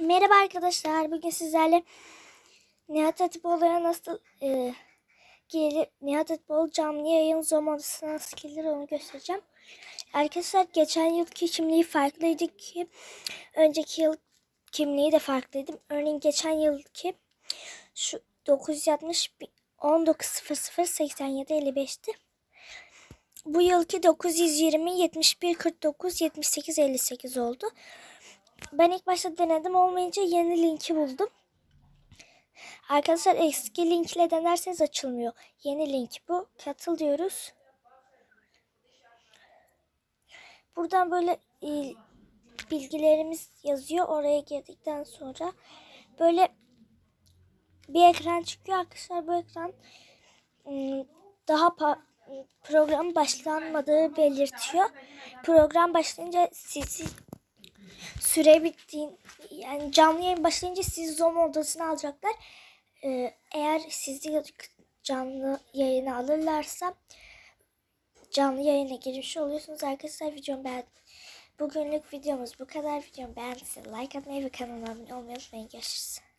Merhaba arkadaşlar. Bugün sizlerle Nihat Atipoğlu'ya nasıl e, gelip Nihat Atipoğlu canlı yayın Zoom odasına nasıl gelir onu göstereceğim. Arkadaşlar geçen yılki kimliği farklıydı ki önceki yıl kimliği de farklıydı. Örneğin geçen yılki şu 960 1900 87 55'ti. Bu yılki 920 71 49 78 58 oldu. Ben ilk başta denedim olmayınca yeni linki buldum. Arkadaşlar eski linkle denerseniz açılmıyor. Yeni link bu. Katıl diyoruz. Buradan böyle e, bilgilerimiz yazıyor. Oraya girdikten sonra böyle bir ekran çıkıyor arkadaşlar. Bu ekran ım, daha program başlanmadığı belirtiyor. Program başlayınca sizi süre bittiğin yani canlı yayın başlayınca sizi Zoom odasına alacaklar. Ee, eğer sizi canlı yayına alırlarsa canlı yayına girmiş oluyorsunuz arkadaşlar. Videomu beğen Bugünlük videomuz bu kadar. Videomu beğendiyseniz like atmayı ve kanalıma abone olmayı unutmayın. Görüşürüz.